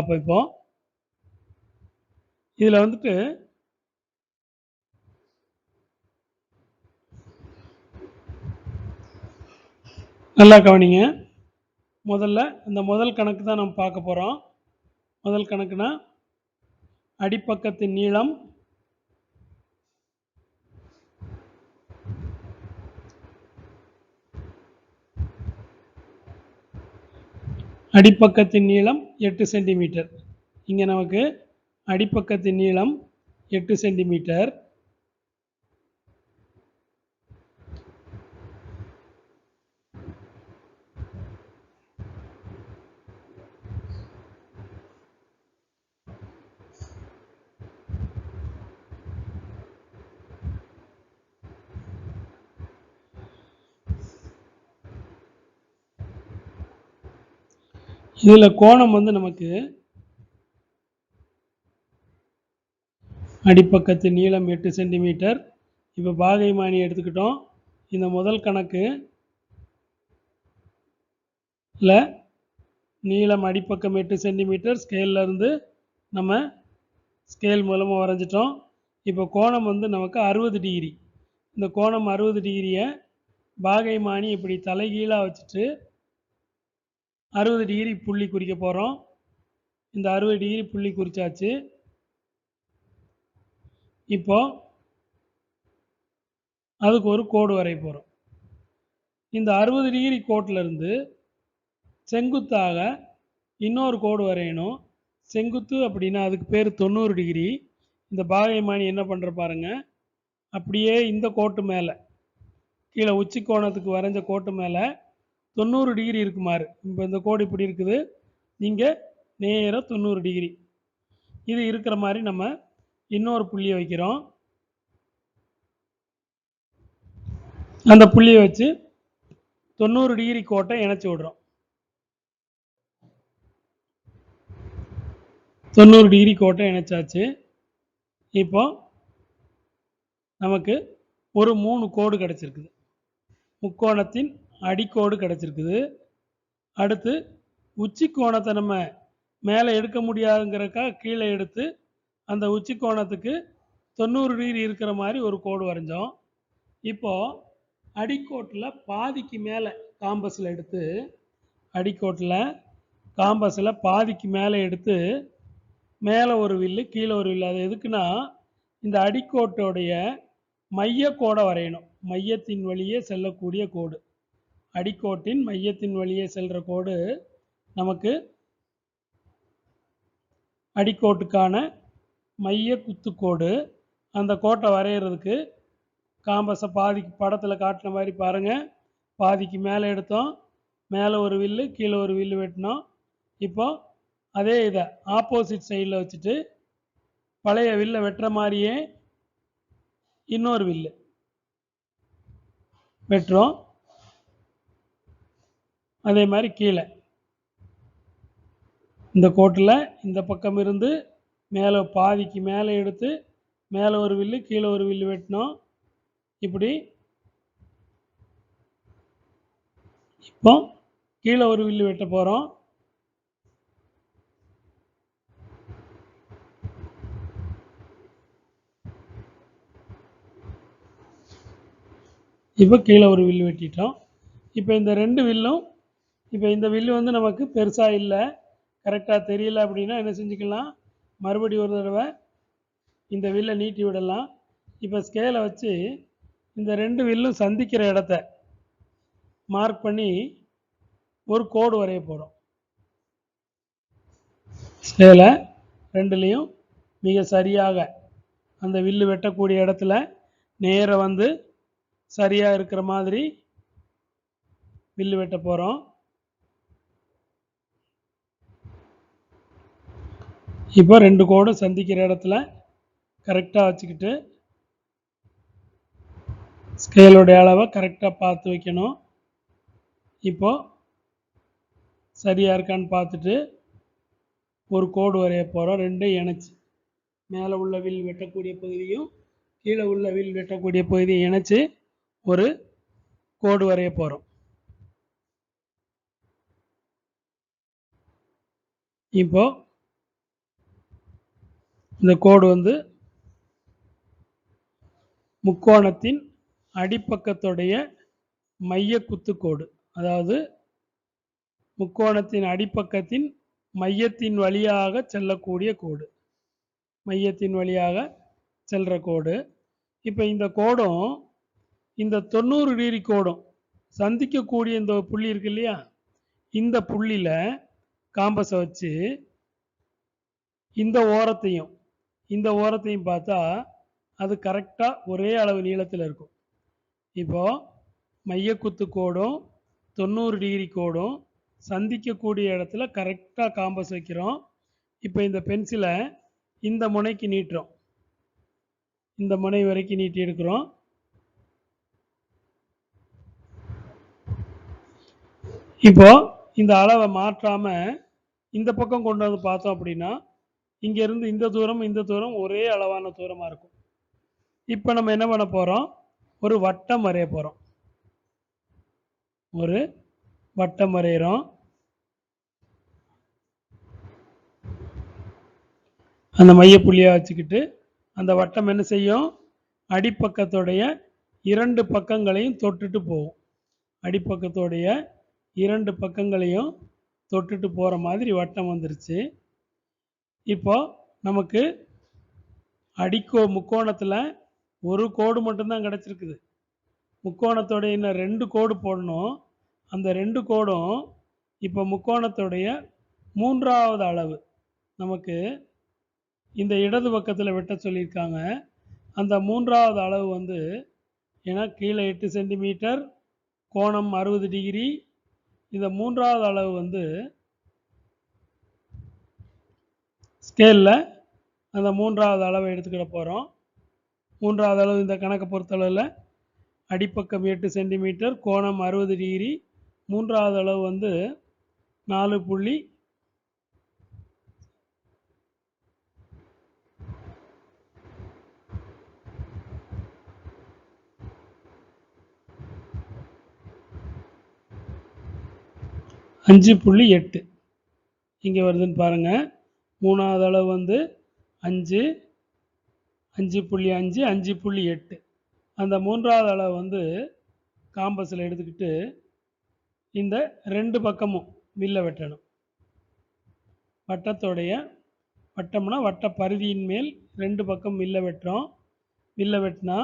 அப்போ இப்போ இதில் வந்துட்டு நல்லா கவனிங்க. முதல்ல இந்த முதல் கணக்கு தான் நம்ம பார்க்க போகிறோம் முதல் கணக்குனா அடிப்பக்கத்தின் நீளம் அடிப்பக்கத்தின் நீளம் எட்டு சென்டிமீட்டர். இங்கே நமக்கு அடிப்பக்கத்தின் நீளம் எட்டு சென்டிமீட்டர். இதில் கோணம் வந்து நமக்கு அடிப்பக்கத்து நீளம் எட்டு சென்டிமீட்டர். இப்போ பாகை மானி எடுத்துக்கிட்டோம். இந்த முதல் கணக்கு இல்லை நீளம் அடிப்பக்கம் எட்டு சென்டிமீட்டர். ஸ்கேல்ல இருந்து நம்ம ஸ்கேல் மூலமாக வரைஞ்சிட்டோம். இப்போ கோணம் வந்து நமக்கு அறுபது டிகிரி இந்த கோணம் அறுபது டிகிரியை பாகை மானி இப்படி தலைகீழாக வச்சுட்டு அறுபது டிகிரி புள்ளி குறிக்க போகிறோம் இந்த அறுபது டிகிரி புள்ளி குறிச்சாச்சு. இப்போ அதுக்கு ஒரு கோடு வரைய போகிறோம் இந்த அறுபது டிகிரி கோட்டில் இருந்து செங்குத்தாக இன்னொரு கோடு வரையணும். செங்குத்து அப்படின்னா அதுக்கு பேர் தொண்ணூறு டிகிரி இந்த பாகைமானி என்ன பண்ணுற பாருங்க. அப்படியே இந்த கோட்டு மேலே கீழே உச்சி கோணத்துக்கு வரைஞ்ச கோட்டு மேலே தொண்ணூறு டிகிரி இருக்குமாறு. இப்போ இந்த கோடு இப்படி இருக்குது. இங்கே நேராக தொண்ணூறு டிகிரி இது இருக்கிற மாதிரி நம்ம இன்னொரு புள்ளியை வைக்கிறோம். அந்த புள்ளியை வச்சு தொண்ணூறு டிகிரி கோட்டை இணைச்சி விடுறோம். தொண்ணூறு டிகிரி கோட்டை இணைச்சாச்சு. இப்போ நமக்கு ஒரு மூணு கோடு கிடச்சிருக்குது. முக்கோணத்தின் அடிக்கோடு கிடச்சிருக்குது. அடுத்து உச்சி கோணத்தை நம்ம மேலே எடுக்க முடியாதுங்கிறக்கா கீழே எடுத்து அந்த உச்சி கோணத்துக்கு தொண்ணூறு டிகிரி இருக்கிற மாதிரி ஒரு கோடு வரைஞ்சோம். இப்போது அடிக்கோட்டில் பாதிக்கு மேலே காம்பஸில் எடுத்து அடிக்கோட்டில் காம்பஸில் பாதிக்கு மேலே எடுத்து மேலே ஒரு வில்லு கீழே ஒரு வில்லு. அது எதுக்குன்னா இந்த அடிக்கோட்டோடைய மைய கோடை வரையணும். மையத்தின் வழியே செல்லக்கூடிய கோடு. அடிக்கோட்டின் மையத்தின் வழியே செல்கிற கோடு நமக்கு அடிக்கோட்டுக்கான மைய குத்துக்கோடு அந்த கோட்டை வரைகிறதுக்கு காம்பஸை பாதிக்கு படத்தில் காட்டின மாதிரி பாருங்கள் பாதிக்கு மேலே எடுத்தோம். மேலே ஒரு வில்லு கீழே ஒரு வில்லு வெட்டினோம். இப்போ அதே இதை ஆப்போசிட் சைடில் வச்சுட்டு பழைய வில்லை வெட்டுற மாதிரியே இன்னொரு வில்லு வெட்டுறோம். அதே மாதிரி கீழே. இந்த கோட்டில் இந்த பக்கம் இருந்து மேலே பாதிக்கு மேலே எடுத்து மேலே ஒரு வில்லு கீழே ஒரு வில்லு வெட்டினோம். இப்படி இப்போ கீழே ஒரு வில்லு வெட்ட போகிறோம் இப்போ கீழே ஒரு வில்லு வெட்டிட்டோம். இப்போ இந்த ரெண்டு வில்லும் இப்போ இந்த வில்லு வந்து நமக்கு பெருசாக இல்லை. கரெக்டாக தெரியல அப்படின்னா என்ன செஞ்சுக்கலாம்? மறுபடி ஒரு தடவை இந்த வில்லை நீட்டி விடலாம். இப்போ ஸ்கேலை வச்சு இந்த ரெண்டு வில்லும் சந்திக்கிற இடத்த மார்க் பண்ணி ஒரு கோடு வரைய போகிறோம் ஸ்கேலை ரெண்டுலேயும் மிக சரியாக அந்த வில்லு வெட்டக்கூடிய இடத்துல நேராக வந்து சரியாக இருக்கிற மாதிரி வில்லு வெட்ட போகிறோம் இப்போ ரெண்டு கோடும் சந்திக்கிற இடத்துல கரெக்டாக வச்சுக்கிட்டு ஸ்கேலுடைய அளவை கரெக்டாக பார்த்து வைக்கணும். இப்போது சரியாக இருக்கான்னு பார்த்துட்டு ஒரு கோடு வரைய போகிறோம் ரெண்டும் இணைச்சி. மேலே உள்ள வில் வெட்டக்கூடிய பகுதியும் கீழே உள்ள வில் வெட்டக்கூடிய பகுதியை இணைச்சி ஒரு கோடு வரைய போகிறோம் இப்போது இந்த கோடு வந்து முக்கோணத்தின் அடிப்பக்கத்துடைய மைய குத்து கோடு. அதாவது முக்கோணத்தின் அடிப்பக்கத்தின் மையத்தின் வழியாக செல்லக்கூடிய கோடு. மையத்தின் வழியாக செல்ற கோடு. இப்போ இந்த கோடும் இந்த தொண்ணூறு டிகிரி கோடும் சந்திக்கக்கூடிய இந்த புள்ளி இருக்கு இல்லையா? இந்த புள்ளியில் காம்பஸை வச்சு இந்த ஓரத்தையும் இந்த ஓரத்தையும் பார்த்தா அது கரெக்டாக ஒரே அளவு நீளத்தில் இருக்கும். இப்போது மையக்குத்து கோடும் தொண்ணூறு டிகிரி கோடும் சந்திக்கக்கூடிய இடத்துல கரெக்டாக காம்பஸ் வைக்கிறோம். இப்போ இந்த பென்சிலை இந்த முனைக்கு நீட்டுறோம். இந்த முனை வரைக்கும் நீட்டி எடுக்கிறோம். இப்போ இந்த அளவை மாற்றாமல் இந்த பக்கம் கொண்டு வந்து பார்த்தோம் அப்படின்னா இங்க இருந்து இந்த தூரம் இந்த தூரம் ஒரே அளவான தூரமா இருக்கும். இப்போ நம்ம என்ன பண்ண போறோம்? ஒரு வட்டம் வரைய போறோம். ஒரு வட்டம் வரைகிறோம் அந்த மையப்புள்ளியாக வச்சுக்கிட்டு அந்த வட்டம் என்ன செய்யும்? அடிப்பக்கத்துடைய இரண்டு பக்கங்களையும் தொட்டுட்டு போகும். அடிப்பக்கத்துடைய இரண்டு பக்கங்களையும் தொட்டுட்டு போகிற மாதிரி வட்டம் வந்துருச்சு. இப்போ நமக்கு அடிக்கோ முக்கோணத்தில் ஒரு கோடு மட்டும்தான் கிடச்சிருக்குது. முக்கோணத்தோடைய இன்னும் ரெண்டு கோடு போடணும். அந்த ரெண்டு கோடும் இப்போ முக்கோணத்துடைய மூன்றாவது அளவு. நமக்கு இந்த இடது பக்கத்தில் வெட்ட சொல்லியிருக்காங்க. அந்த மூன்றாவது அளவு வந்து ஏன்னா கீழே எட்டு சென்டிமீட்டர் கோணம் அறுபது டிகிரி. இந்த மூன்றாவது அளவு வந்து ஸ்கேலில் அந்த மூன்றாவது அளவை எடுத்துக்கிட போகிறோம் மூன்றாவது அளவு இந்த கணக்கை பொறுத்தளவில் அடிப்பக்கம் எட்டு சென்டிமீட்டர் கோணம் அறுபது டிகிரி. மூன்றாவது அளவு வந்து நாலு புள்ளி அஞ்சு புள்ளி எட்டு. இங்கே வருதுன்னு பாருங்கள் மூணாவது அளவு வந்து அஞ்சு அஞ்சு புள்ளி அஞ்சு அஞ்சு புள்ளி எட்டு. அந்த மூன்றாவது அளவு வந்து காம்பஸில் எடுத்துக்கிட்டு இந்த ரெண்டு பக்கமும் வில்ல வெட்டணும். வட்டத்தோடைய வட்டம்னா வட்ட பருதியின் மேல் ரெண்டு பக்கம் வில்ல வெட்டுறோம். வில்ல வெட்டினா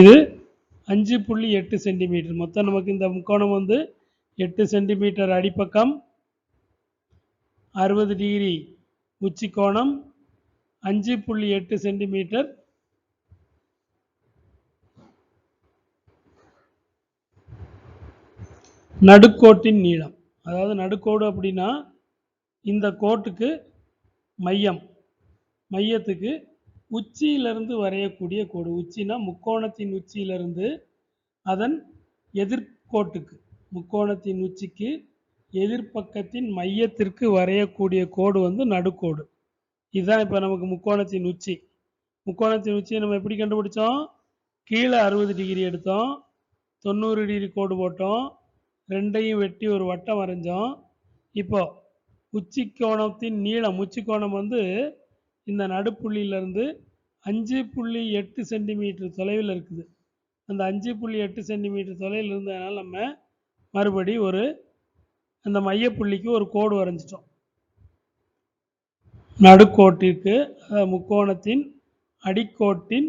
இது அஞ்சு புள்ளி எட்டு சென்டிமீட்டர். மொத்தம் நமக்கு இந்த முக்கோணம் வந்து எட்டு சென்டிமீட்டர் அடிப்பக்கம் அறுபது டிகிரி உச்சி கோணம் அஞ்சு புள்ளி எட்டு சென்டிமீட்டர் நடுக்கோட்டின் நீளம். அதாவது நடுக்கோடு அப்படின்னா இந்த கோட்டுக்கு மையம் மையத்துக்கு உச்சியிலிருந்து வரையக்கூடிய கோடு. உச்சினா முக்கோணத்தின் உச்சியிலிருந்து அதன் எதிர்கோட்டுக்கு முக்கோணத்தின் உச்சிக்கு எதிர்ப்பக்கத்தின் மையத்திற்கு வரையக்கூடிய கோடு வந்து நடுக்கோடு. இதுதான் இப்போ நமக்கு முக்கோணத்தின் உச்சி. முக்கோணத்தின் உச்சியை நம்ம எப்படி கண்டுபிடிச்சோம்? கீழே அறுபது டிகிரி எடுத்தோம். தொண்ணூறு டிகிரி கோடு போட்டோம். ரெண்டையும் வெட்டி ஒரு வட்டம் வரைஞ்சோம். இப்போ உச்சி கோணத்தின் நீளம் உச்சி கோணம் வந்து இந்த நடுப்புள்ளியிலேருந்து அஞ்சு புள்ளி எட்டு சென்டிமீட்டர் தொலைவில் இருக்குது. அந்த அஞ்சு புள்ளி எட்டு சென்டிமீட்டர் தொலைவில் இருந்ததுனால நம்ம மறுபடி ஒரு அந்த மையப்புள்ளிக்கு ஒரு கோடு வரைஞ்சிட்டோம். நடுக்கோட்டிற்கு முக்கோணத்தின் அடிக்கோட்டின்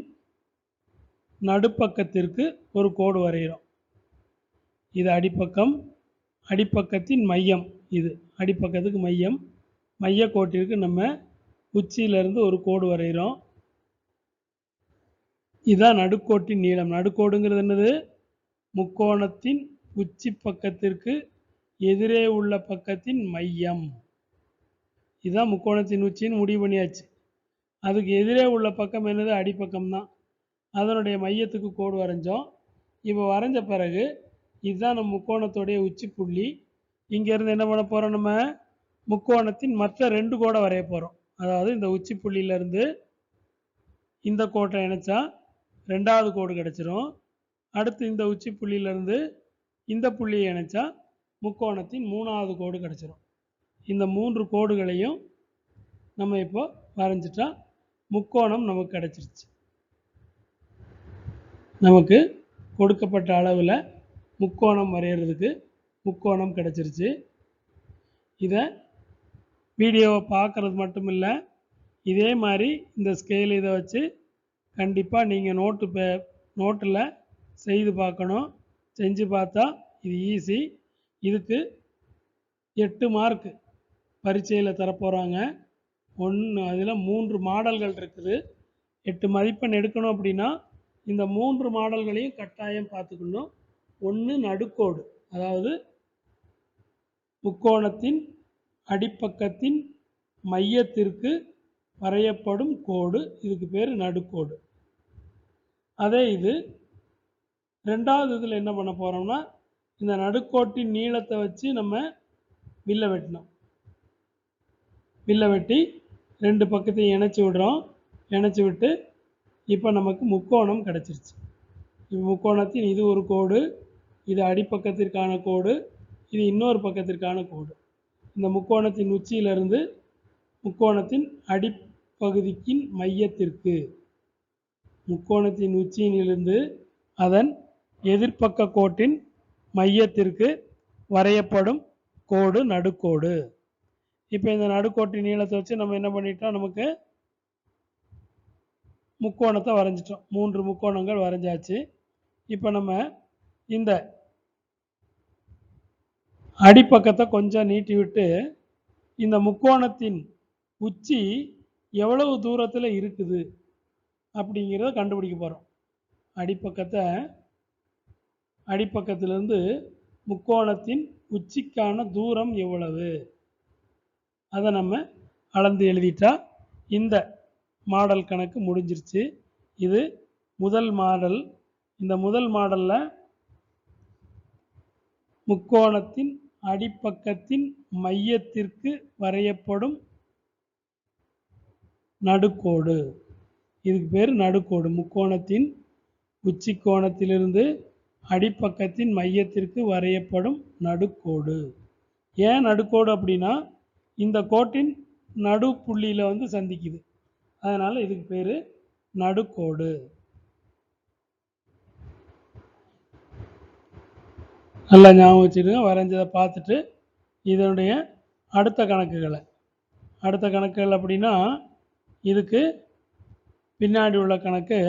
நடுப்பக்கத்திற்கு ஒரு கோடு வரைகிறோம். இது அடிப்பக்கம் அடிப்பக்கத்தின் மையம் இது. அடிப்பக்கத்துக்கு மையம் மைய கோட்டிற்கு நம்ம உச்சியிலிருந்து ஒரு கோடு வரைகிறோம். இதுதான் நடுக்கோட்டின் நீளம். நடுக்கோடுங்கிறது என்னது? முக்கோணத்தின் உச்சி பக்கத்திற்கு எதிரே உள்ள பக்கத்தின் மையம். இதுதான் முக்கோணத்தின் உச்சின்னு முடிவு பண்ணியாச்சு. அதுக்கு எதிரே உள்ள பக்கம் என்னது? அடிப்பக்கம் தான் அதனுடைய மையத்துக்கு கோடு வரைஞ்சோம். இப்போ வரைஞ்ச பிறகு இதுதான் நம்ம முக்கோணத்துடைய உச்சி புள்ளி. இங்கேருந்து என்ன பண்ண போகிறோம் நம்ம? முக்கோணத்தின் மற்ற ரெண்டு கோடை வரைய போகிறோம் அதாவது இந்த உச்சி புள்ளியிலேருந்து இந்த கோட்டை இணைச்சா ரெண்டாவது கோடு கிடச்சிரும். அடுத்து இந்த உச்சி புள்ளியிலேருந்து இந்த புள்ளியை இணைச்சா முக்கோணத்தின் மூணாவது கோடு கிடச்சிரும். இந்த மூன்று கோடுகளையும் நம்ம இப்போ வரைஞ்சிட்டா முக்கோணம் நமக்கு கிடச்சிருச்சு. நமக்கு கொடுக்கப்பட்ட அளவில் முக்கோணம் வரைகிறதுக்கு முக்கோணம் கிடச்சிருச்சு. இதை வீடியோவை பார்க்குறது மட்டும் இல்லை இதே மாதிரி இந்த ஸ்கேல் இதை வச்சு கண்டிப்பாக நீங்கள் நோட்டு பே நோட்டில் செய்து பார்க்கணும். செஞ்சு பார்த்தா இது ஈஸி இதுக்கு எட்டு மார்க்கு பரீட்சையில் தரப்போகிறாங்க ஒன்று அதில் மூன்று மாடல்கள் இருக்குது. எட்டு மதிப்பெண் எடுக்கணும் அப்படின்னா இந்த மூன்று மாடல்களையும் கட்டாயம் பார்த்துக்கணும். ஒன்று நடுக்கோடு அதாவது முக்கோணத்தின் அடிப்பக்கத்தின் மையத்திற்கு வரையப்படும் கோடு. இதுக்கு பேர் நடுக்கோடு. அதே இது ரெண்டாவது இதில் என்ன பண்ண போகிறோம்னா இந்த நடுக்கோட்டின் நீளத்தை வச்சு நம்ம வில்ல வெட்டினோம் வில்ல வெட்டி ரெண்டு பக்கத்தையும் இணைச்சி விடுறோம். இணைச்சி விட்டு இப்போ நமக்கு முக்கோணம் கிடச்சிருச்சு. இப்போ முக்கோணத்தின் இது ஒரு கோடு இது அடிப்பக்கத்திற்கான கோடு இது இன்னொரு பக்கத்திற்கான கோடு. இந்த முக்கோணத்தின் உச்சியிலிருந்து முக்கோணத்தின் அடிப்பகுதிக்கின் மையத்திற்கு. முக்கோணத்தின் உச்சியிலிருந்து அதன் எதிர்ப்பக்க கோட்டின் மையத்திற்கு வரையப்படும் கோடு நடுக்கோடு. இப்போ இந்த நடுக்கோட்டின் நீளத்தை வச்சு நம்ம என்ன பண்ணிட்டோம்? நமக்கு முக்கோணத்தை வரைஞ்சிட்டோம். மூன்று முக்கோணங்கள் வரைஞ்சாச்சு. இப்போ நம்ம இந்த அடிப்பக்கத்தை கொஞ்சம் நீட்டி விட்டு இந்த முக்கோணத்தின் உச்சி எவ்வளவு தூரத்தில் இருக்குது அப்படிங்கிறத கண்டுபிடிக்க போகிறோம் அடிப்பக்கத்தை அடிப்பக்கத்திலிருந்து முக்கோணத்தின் உச்சிக்கான தூரம் எவ்வளவு? அதை நம்ம அளந்து எழுதிட்டா இந்த மாடல் கணக்கு முடிஞ்சிருச்சு. இது முதல் மாடல். இந்த முதல் மாடலில் முக்கோணத்தின் அடிப்பக்கத்தின் மையத்திற்கு வரையப்படும் நடுக்கோடு. இதுக்கு பேர் நடுக்கோடு. முக்கோணத்தின் உச்சி கோணத்திலிருந்து அடிப்பக்கத்தின் மையத்திற்கு வரையப்படும் நடுக்கோடு. ஏன் நடுக்கோடு அப்படின்னா இந்த கோட்டின் நடு புள்ளியில் வந்து சந்திக்குது. அதனால் இதுக்கு பேர் நடுக்கோடு. நல்லா ஞாபகம் வச்சுடுங்க வரைஞ்சதை பார்த்துட்டு இதனுடைய அடுத்த கணக்குகளை. அடுத்த கணக்குகள் அப்படின்னா இதுக்கு பின்னாடி உள்ள கணக்கு